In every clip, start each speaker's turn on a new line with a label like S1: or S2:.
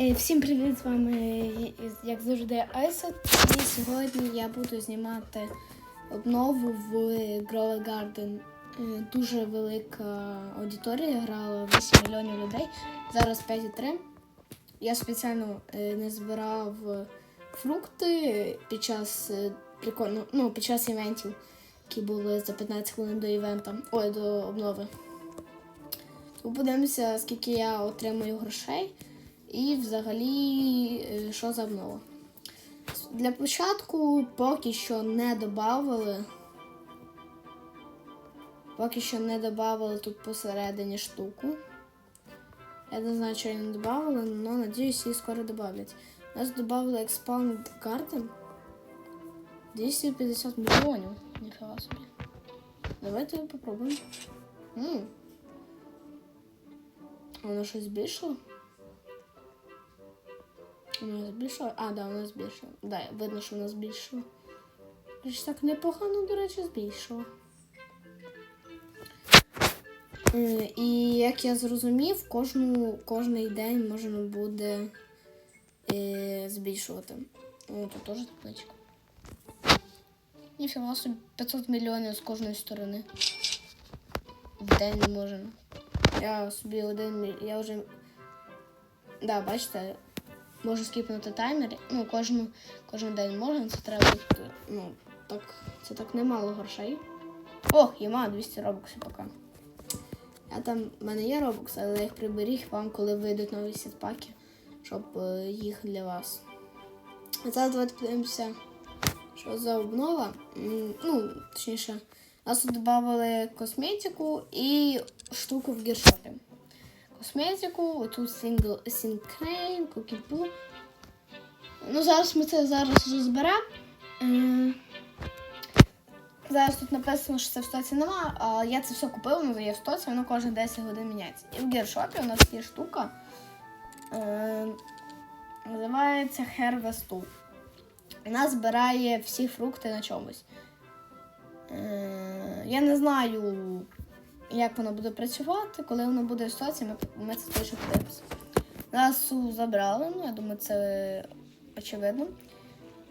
S1: Е, Всім привіт! З вами, як завжди, Айса. І сьогодні я буду знімати обнову в Grow Garden. Е, Дуже велика аудиторія грала 8 мільйонів людей. Зараз 5,3. Я спеціально е, не збирав фрукти під час прикольно, ну, під час івентів, які були за 15 хвилин до івента. Ой, до обнови. Подивимося, скільки я отримую грошей і взагалі е, що за обнова. Для початку поки що не додавали. Поки що не додавали тут посередині штуку. Я не знаю, що не додавали, але надіюсь, її скоро додавлять. Нас додавали Expand Garden 250 мільйонів. Ніфіга собі. Давайте попробуємо. М. Воно щось збільшило? Воно збільшило? А, да, воно збільшило. Да, видно, що воно збільшило. Речі, так непогано, до речі, збільшило. І як я зрозумів, кожну, кожний день можна буде е, збільшувати. О, тут теж табличка. Ніфіга собі 500 мільйонів з кожної сторони. В день можна. Я собі один міль- я вже. Да, бачите, можу скіпнути таймер. Ну, кожну, кожен день можна, це треба. Ну, так, це так немало грошей. Ох, я маю 200 робоксів поки. Я там, в мене є робокс, але я їх приберіг вам, коли вийдуть нові сітпаки, щоб е, їх для вас. А зараз давайте подивимося, що за обнова. Ну, точніше, нас тут додали косметику і штуку в гіршопі. Косметику, тут сингл сінкрейн, кукіпу. Ну, зараз ми це зараз розберемо. М, Зараз тут написано, що це в стоці нема, а я це все купила, воно є в стоці, воно кожні 10 годин міняється. І в гіршопі у нас є штука. Е, називається Harvest Tool. Вона збирає всі фрукти на чомусь. Е, я не знаю, як воно буде працювати. Коли воно буде в стоці, ми, ми це точно подивимося. Нас забрали, ну я думаю, це очевидно.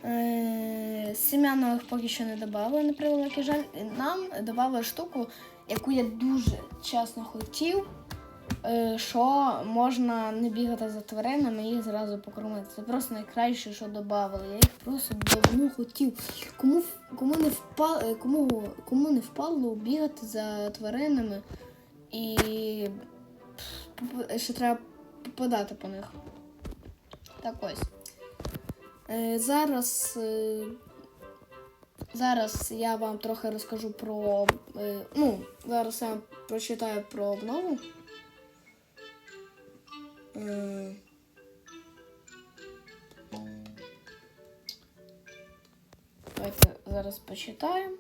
S1: Е, Сем'янових поки що не додали, на превеликий жаль. Нам додали штуку, яку я дуже чесно хотів, що можна не бігати за тваринами і їх зразу покормити. Це просто найкраще, що додали. Я їх просто давно хотів. Кому, кому, не, впа, е, кому, кому не впало бігати за тваринами і ще треба попадати по них. Так ось. Е, Зараз, е, зараз я вам трохи розкажу про. е, Ну, зараз я прочитаю про обнову. Давайте зараз почитаємо.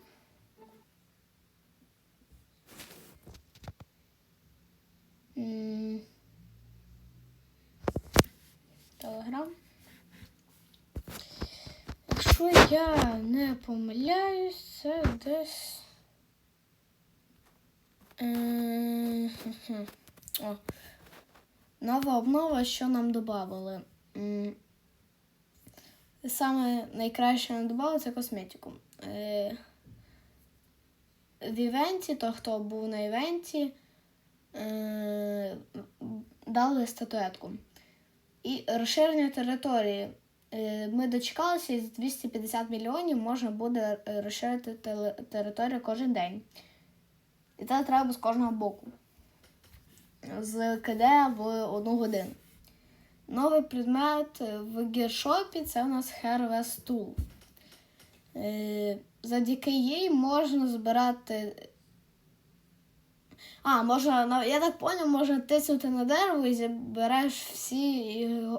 S1: Телеграм. Якщо я не помиляюсь, це десь. Е. О. Нова обнова, що нам додали. Саме найкраще нам додали це косметику. Е, в івенті, то хто був на івенті, е, дали статуетку. І розширення території. Е, Ми дочекалися і з 250 мільйонів можна буде розширити територію кожен день. І це треба з кожного боку. З КД в одну годину. Новий предмет в гіршопі це у нас Harvest Tool. Е, Завдяки їй можна збирати. А, можна, я так поняв, можна тиснути на дерево і забереш всі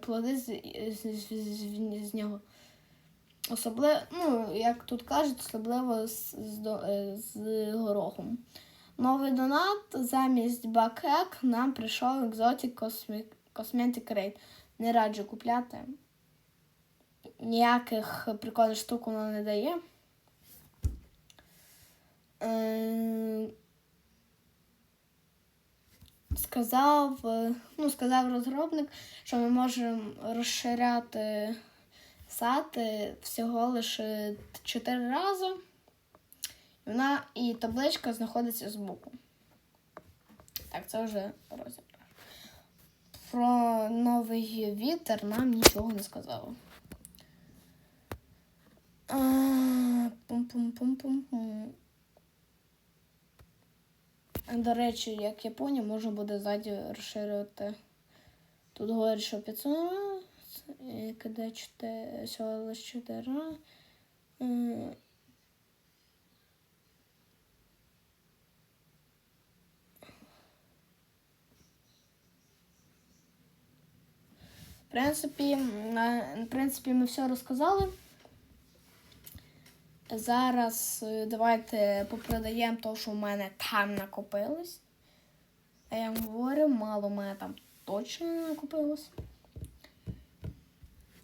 S1: плоди з, з, з, з, нього. Особливо, ну, як тут кажуть, особливо з, з, з горохом. Новий донат замість бакек нам прийшов Cosmic, Cosmetic Rate. Не раджу купляти. Ніяких прикольних штук воно не дає. Е, сказав, ну, сказав розробник, що ми можемо розширяти сати всього лише 4 рази. Вона і табличка знаходиться збоку. Так, це вже розіграш. Про новий вітер нам нічого не сказали. До речі, як я поняв, можна буде ззаді розширювати. Тут говорять, що 500, і КД 4, всього лише 4. Принципі, в принципі, ми все розказали. Зараз е, давайте попродаємо те, що в мене там накопилось. А я вам говорю, мало в мене там точно не накопилось.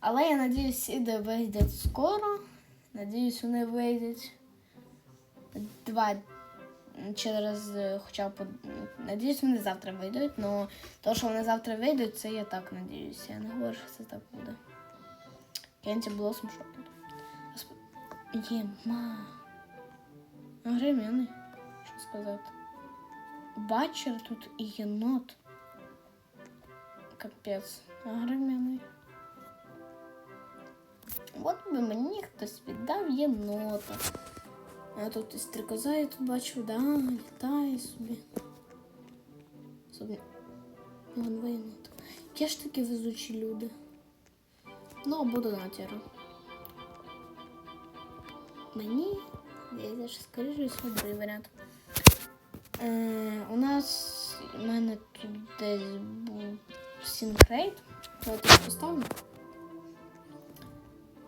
S1: Але я надіюсь, іде вийдуть скоро. Надіюсь, вони вийдуть два через е, хоча б. Надіюсь, вони завтра вийдуть, але то, що вони завтра вийдуть, це я так надіюся. Я не говорю, що це так буде. Кенті тут? Госп- Єма. Гремяний, що сказати. Бачер тут і єнот. Капець. Гремяний. От би мені хтось віддав єнота. А тут і стрикоза я тут бачу, да, літає собі. Собі. Вон єнота. Які ж такі везучі люди. Ну, буду натіру. Мені що скоріше другий варіант. Е, у нас у мене тут десь був сінкрейт. Давайте я поставлю.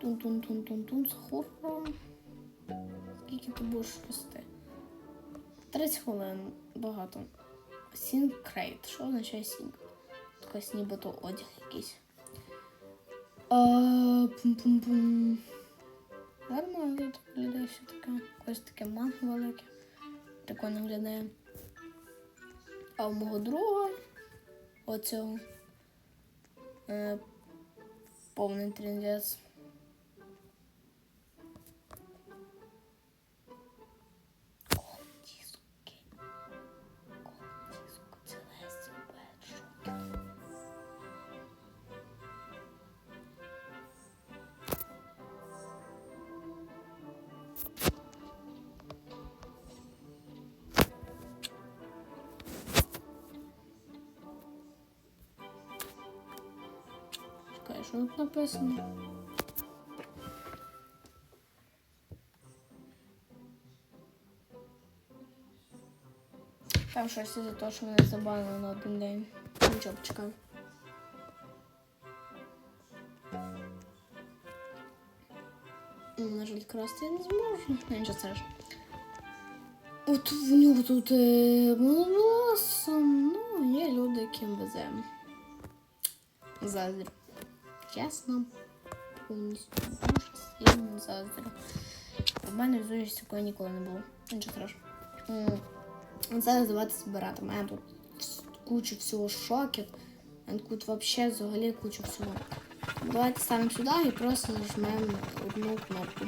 S1: Тун-тун-тун-тун-тун з хоррором. Скільки ти будеш рости? 30 хвилин багато. Сінкрейт. Що означає сінк? Якось нібито одяг якийсь. А, пум-пум-пум. Нормально тут виглядає все таке. Ось таке манго велике. Прикольно виглядає. А у мого друга оцього е, повний трендець. Що тут написано? Там щось із-за того, що мене забанили на один день. Нічого. Ну, На жаль, красти я не зможу. Ну, Нічого страшного. От в нього тут е. Ну, є люди, яким веземо. Заздрю. Чесно, повністю дуже сильно заздрю. У мене в зустрічі ніколи не було. Нічого страшного. Зараз давайте збирати. У мене тут куча всього шоків. Тут взагалі взагалі куча всього. Давайте ставим сюди і просто нажмемо одну кнопку.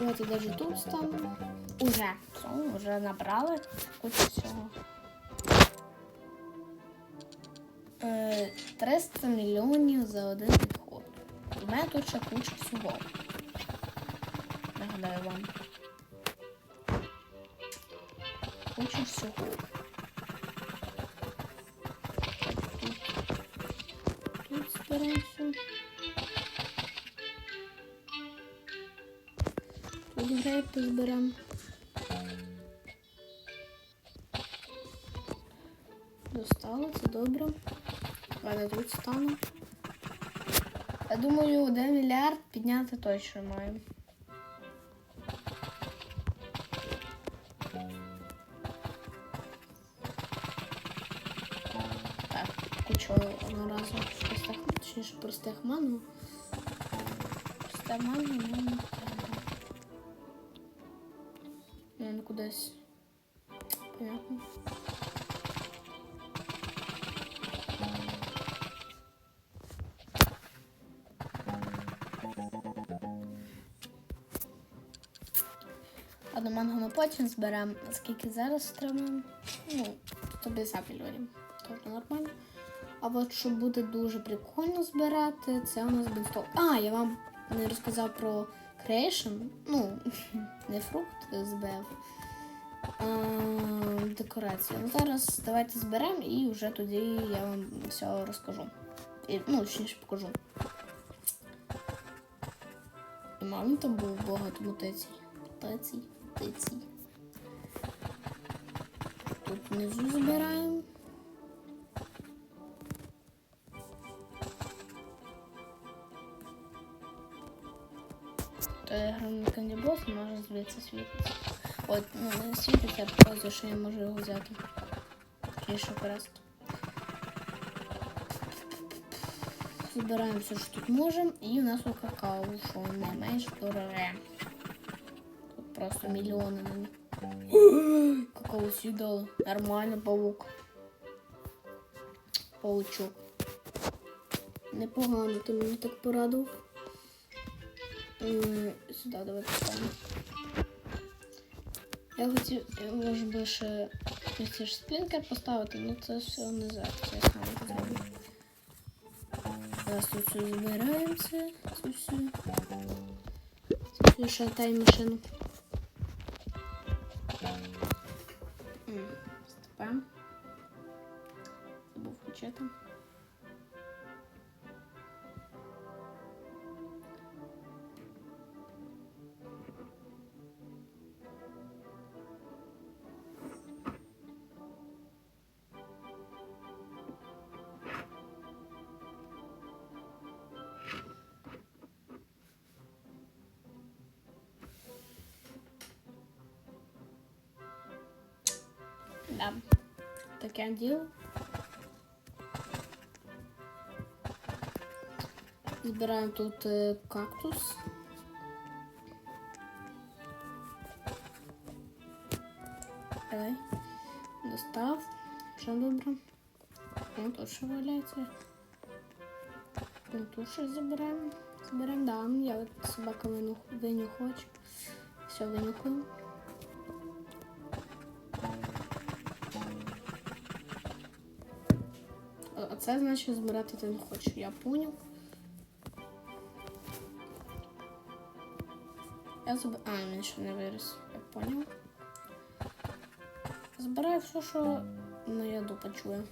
S1: Давайте даже тут станемо. Уже. Все, вже набрали кучу всього. Е, 300 мільйонів за один підход. У мене тут ще куча всього. Нагадаю вам. Куча всього. Тут, тут грейпи зберемо. Достало, це добре. Ладно, тут стану. Я думаю, 1 мільярд підняти точно маємо. Так, кучу одноразово простих, точніше простих ману. Просте ману, кудись. Понятно. Одну мангу ми потім зберемо, скільки зараз треба. Ну, 150 мільйонів. Тобто нормально. А от що буде дуже прикольно збирати, це у нас бінстол. А, я вам не розказав про Creation. Ну, не фрукт з БФ. А, декорація. Ну, зараз давайте зберемо і вже тоді я вам все розкажу. І, ну, точніше покажу. І мам там було багато мутацій. Мутацій, мутацій. Тут внизу збираємо. То я граю на може звідси світиться. От, ну світиться, показує, що я можу його взяти. Точніше просто. Збираємо все, що тут можемо, і у нас у какао, що не менш дороге. Тут просто мільйони. Какао съедала. Нормально, паук. Паучок. Непогано, ти мені так порадував. Сюди давай поставимо. Я хотів, я можу би ще ці ж сплінкер поставити, але це все не зараз. Це я сам це зроблю. Зараз тут все збираємо це, це все. Це все шатай машину. М, Степан. Забув включити. Да. Таке діло. Збираємо тут е, кактус. Давай. Достав. Що добре? Ну, тут що валяється. Ну, тут щось заберемо. Заберемо, да. Я от собака винюх, винюхач. Все, винюхаю. Це значить збирати ти не хочеш. Я поняв. Я заб... А, він ще не виріс. Я поняв. Збираю все, що на яду почує.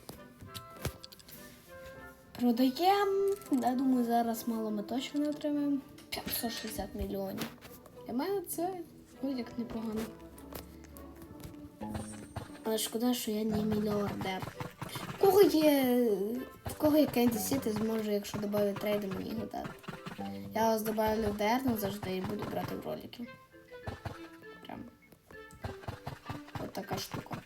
S1: Продаємо. Я думаю, зараз мало ми точно не отримаємо. 560 мільйонів. Для мене це будь-як непогано. Але шкода, що я не мільярдер. Кого є. В кого є Кенді Сіти зможе, якщо додати трейди, мені його дати. Я вас добавлю в завжди і буду брати в ролики. Прям. От така штука.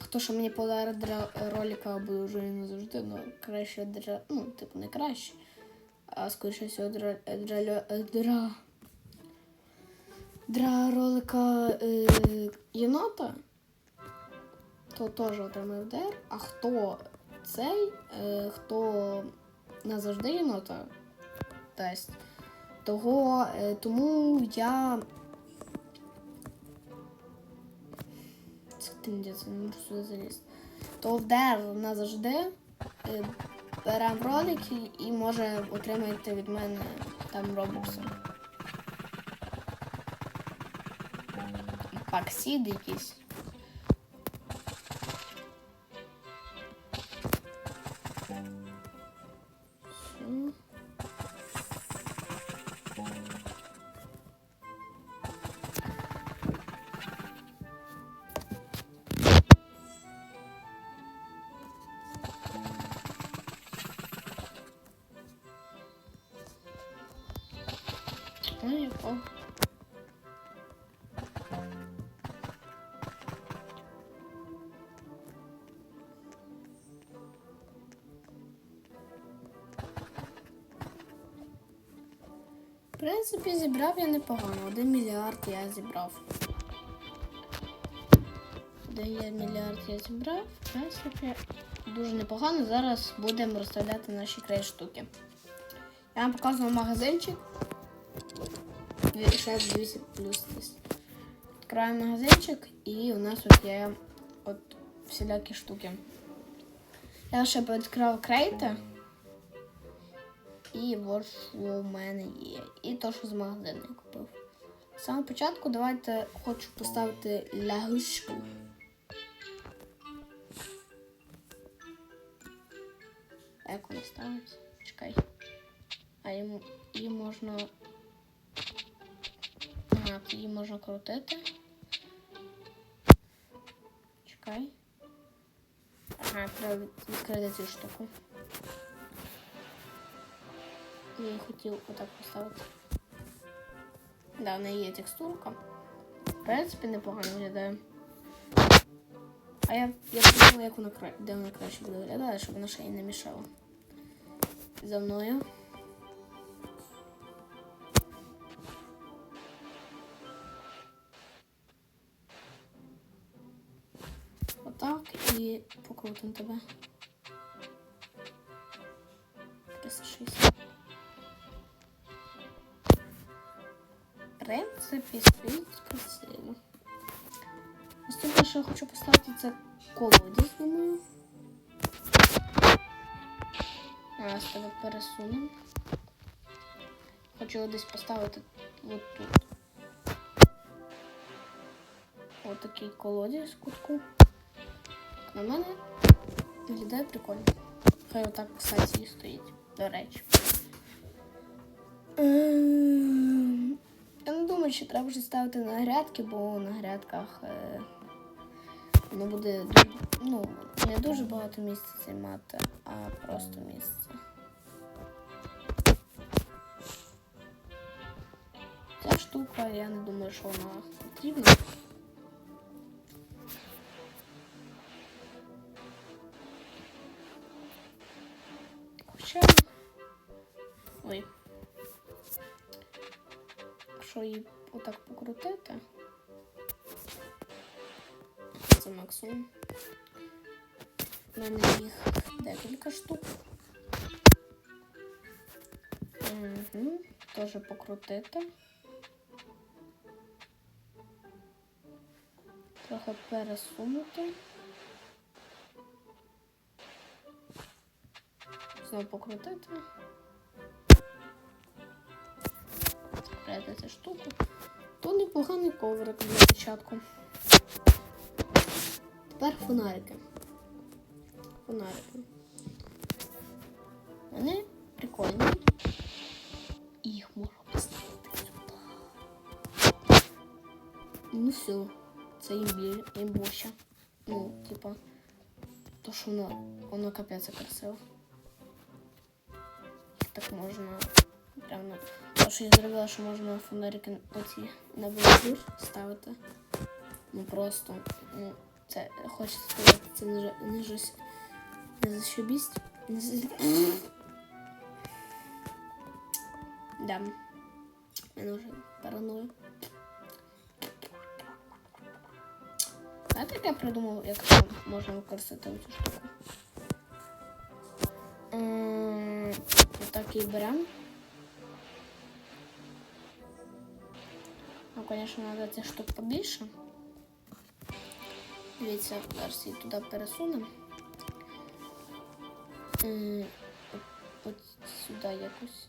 S1: Хто що мені подарить дра... ролика, або вже не завжди, ну краще дра... Ну, типу, не краще. А скоріше всього. Дра... Дра... Дра ролика е... єнота то теж отримає ДР, а хто цей, е, хто назавжди єнота дасть, того, е, тому я. Це не можу сюди залізти. То в ДР назавжди е, беремо ролик і, може отримаєте від мене там робокси. Паксід якийсь. Зібрав я непогано. Один мільярд я зібрав. де є мільярд я зібрав. В принципі, дуже непогано. Зараз будемо розставляти наші крей штуки. Я вам показую магазинчик. Ще 200 плюс десь. Відкриваємо магазинчик і у нас от є от всілякі штуки. Я ще відкрив крейти. І що в мене є. І то, що з магазину я купив. Самого початку давайте хочу поставити лягушку. Як вона ставиться? Чекай. А її можна. Ага, її можна крутити. Чекай. Ага, треба відкрити цю штуку. Я хотів отак поставити. Да, в неї є текстурка. В принципі, непогано виглядає. А я, я подумала, як вона кра... де вона краще буде виглядати, щоб вона ще й не мішала. За мною. Отак і покрутимо тебе. Його десь поставити от тут. Ось такий колодязь в кутку. На мене виглядає прикольно. Хай отак, кстати, і стоїть, до речі. Ем, Я не думаю, що треба вже ставити на грядки, бо на грядках е, воно буде ну, не дуже багато місця займати, а просто місце. Штука, я не думаю, що вона потрібна. Хоча. Ой. Якщо її отак покрутити. Це максимум. У мене їх декілька штук. Угу. Теж покрутити. Трохи пересунути. Знову покрутити. Цю штуку. То непоганий коврик для початку. Тепер фонарики. Фонарики. Вони прикольні. І їх можна поставити. Ну все. Це імбі, імбоща. Ну, типа, то що воно, воно капець красиво. Так можна прямо. То, що я зробила, що можна фонарики оці на бордюр ставити. Ну просто, ну, це хочеться сказати, це не, не жось. Не зашибість. Не за... Да. Мене вже параною. Як я придумав, як там можна використати цю штуку? М, Отак і беремо. Ну, звісно, треба цих штук побільше. Дивіться, зараз її туди пересунемо. М, От, сюди якось.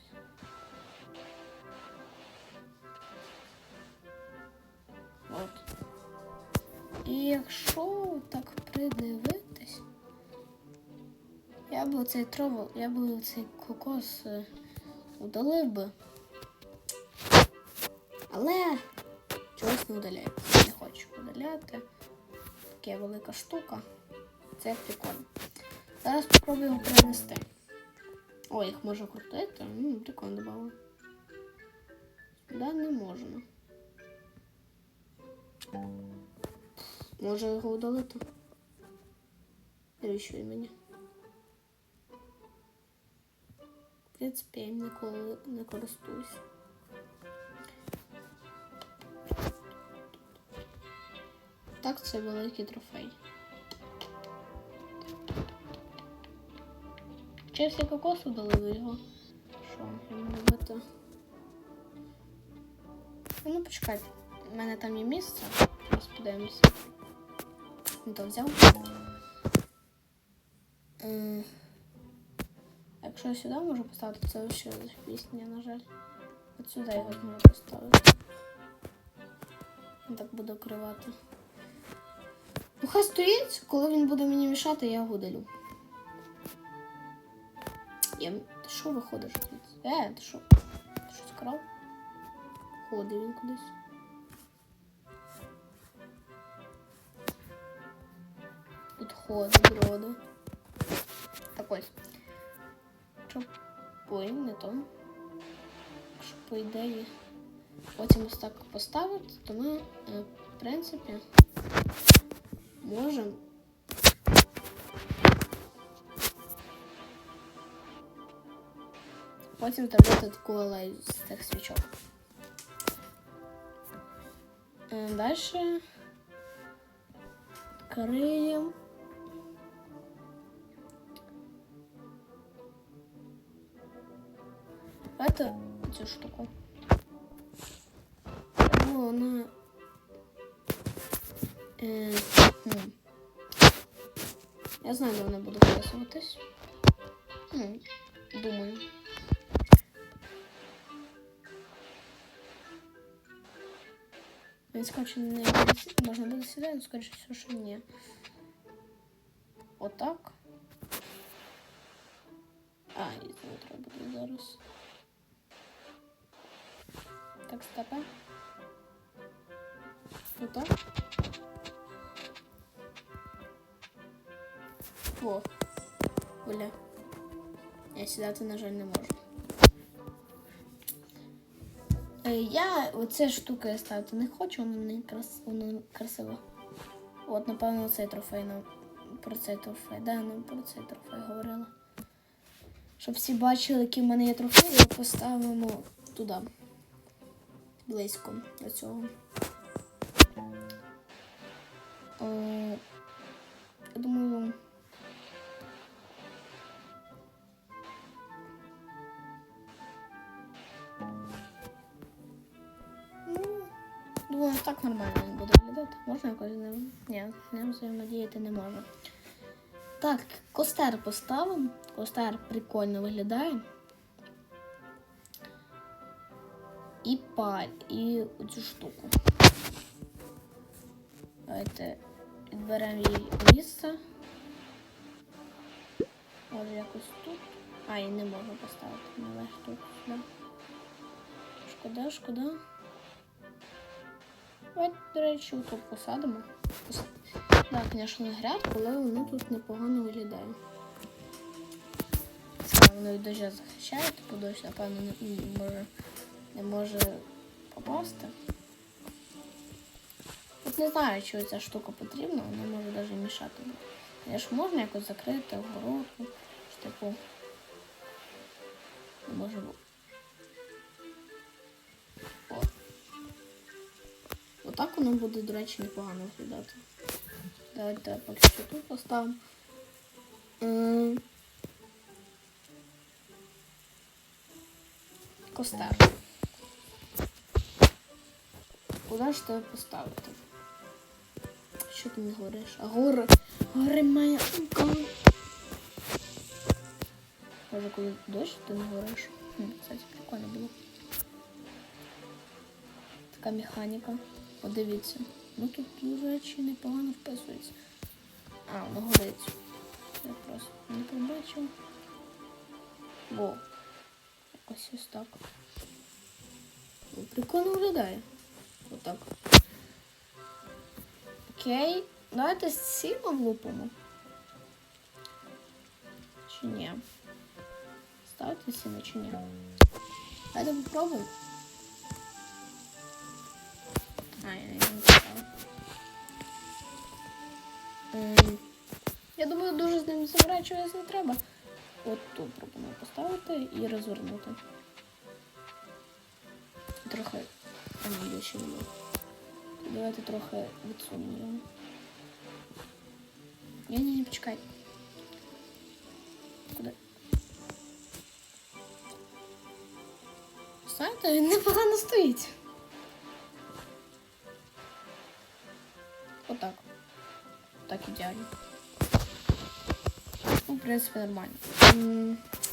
S1: От. І якщо так придивитись, я б оцей тровол, я б цей кокос е, удалив би. Але чогось не удаляється. Не хочу удаляти. Така велика штука. Це прикольно. Зараз спробуємо перенести. О, їх можна крутити. М, прикольно додали. Да, не можна. Може його удалити? Навіщо він мені? В принципі, я ніколи не користуюсь. так це великий трофей. Чесно кокосу дали його. Що йому робити? Ну, почекай. У мене там є місце. Зараз подивимося. Ну, то взяв. Я сюди можу поставити, це ще пісня, на жаль. От сюди його зможу поставити. Так буде кривати. Ну, хай стоїть, коли він буде мені мішати, я його. Я... Ти що виходиш? Е, ти що? Ти що скрав? Ходив він кудись. Ходить роди. Так ось. Поїм, не то. Якщо по ідеї потім ось так поставити, то ми, е, в принципі, можемо потім зробити таку алею з цих свічок. Далі криємо. Это цю штуку. Ну, вона. Е, хм. Я знаю, де вона буде вписуватись. Ну, думаю. Він скоріше не можна буде сюди, але скоріше все, що ні. Отак. А, і знову треба буде зараз. Так, стопа. Отак. О. Бля. Я сідати, на жаль, не можу. Е, Я оце штука я ставити не хочу, воно не крас... воно красиво. От, напевно, цей трофей нам про цей трофей. Да, нам про цей трофей говорила. Щоб всі бачили, які в мене є трофеї, поставимо туди. Близько до цього. Е, я думаю. Ну, думаю, так нормально він буде виглядати. Можна якось з ним? Ні, з ним взаємодіяти не можна. Так, костер поставимо. Костер прикольно виглядає. Паль, і оцю штуку. Давайте відберемо їй місце. Може якось тут. А, і не можу поставити наверх тут. Да. Шкода, шкода. Давайте, до речі, тут посадимо. Пос- Так, звісно, грядку, але воно тут непогано виглядає. Це воно від дождя захищає, типу дощ, напевно, не може, не може попасти. От не знаю, чи ця штука потрібна, вона може навіть мішати. Я ж можна якось закрити що типу. Не може бути. От. Отак воно буде, до речі, непогано виглядати. Давайте поки що тут поставимо. Костер. Куди ж тебе поставити? Що ти не говориш? А гори. Гори моя. гори. Може, коли дощ, ти не говориш. Кстати, прикольно було. Така механіка. Подивіться. Ну тут, до речі, непогано вписується. А, воно горить. Я просто не побачив. Во. Якось ось так. Прикольно виглядає. Отак. Окей. Давайте сіло влупимо. Чи ні? Ставити сіно чи ні? Давайте попробуємо. Я думаю, дуже з ним заморачуватися не треба. От тут пропоную поставити і розвернути. Трохи там більше було. Давайте трохи відсунемо. Ні, ні, ні, почекай. Куди? Знаєте, він непогано стоїть. Отак. Так ідеально. Ну, в принципі, нормально.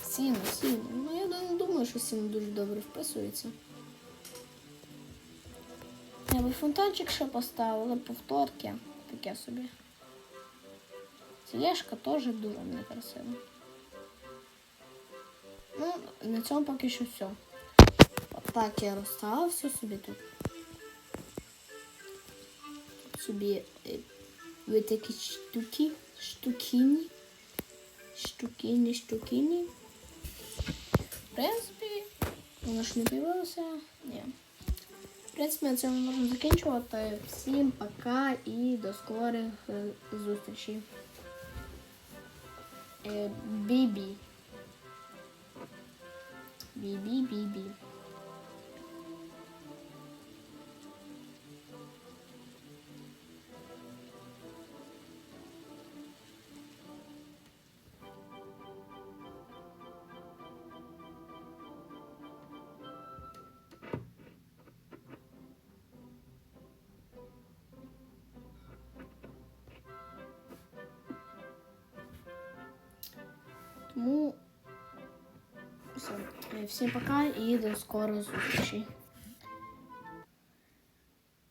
S1: Сіно, сіно. Ну, я не думаю, що сіно дуже добре вписується. Би фонтанчик ще поставила, повторки. Таке собі. Тележка теж дуже некрасива. Ну, на цьому поки що все. Так я розставила все собі тут. Тут собі е, ви такі штуки, штукіні. Штукіні, штукіні. В принципі, воно ж не появилося. Ні. Принципі, на цьому можемо закінчувати. Всім пока і до скорих е, зустрічей. Е, Бібі. Бібі, Всім пока і до скорої зустрічей.